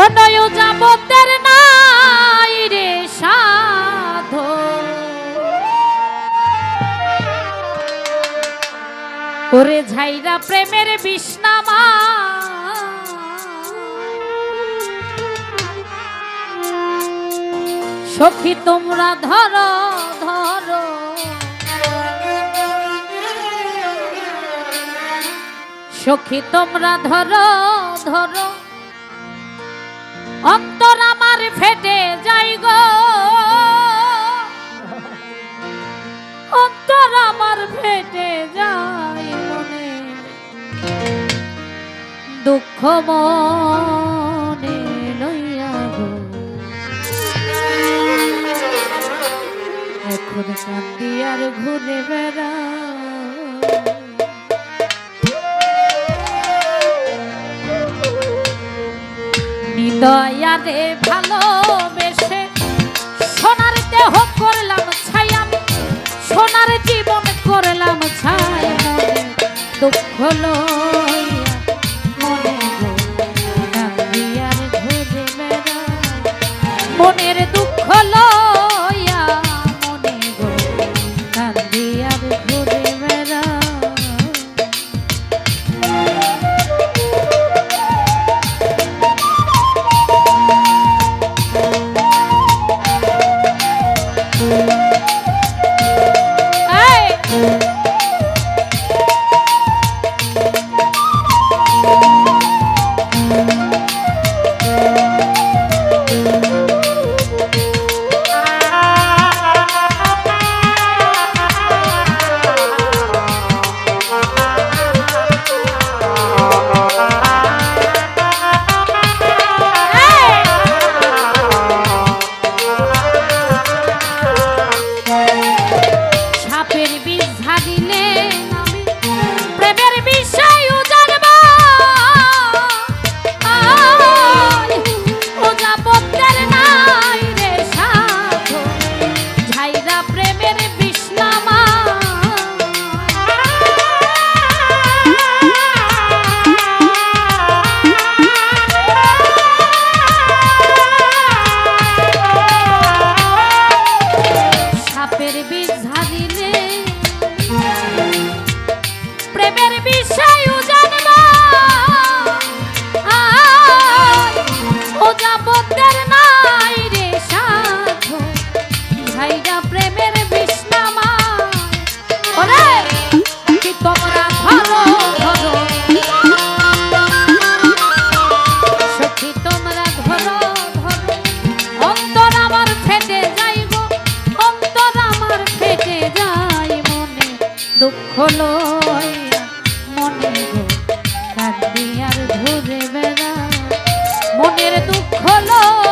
কোনও যাবতের নাই রে সাধ। ওরে ঝাইরা প্রেমের বিষ্ণামা। সখী, তোমরা ধরো ধরো। সখী, তোমরা ধরো ধরো। অন্তর আমার ফেটে যাই গো। অন্তর আমার ফেটে যায় মনে। দুঃখ মনে লইয়া গো। এখন কান্দি আর ঘুরে বেড়া নিদয়ারে ভালোবেসে সোনার দেহ করলাম ছাই আমি সোনার জীবন করলাম ছাই দুঃখ লইয়া সাপের বিষ ঝাড়িলে প্রেমের বিষয় দুঃখ মনে মনের দুঃখ লইয়া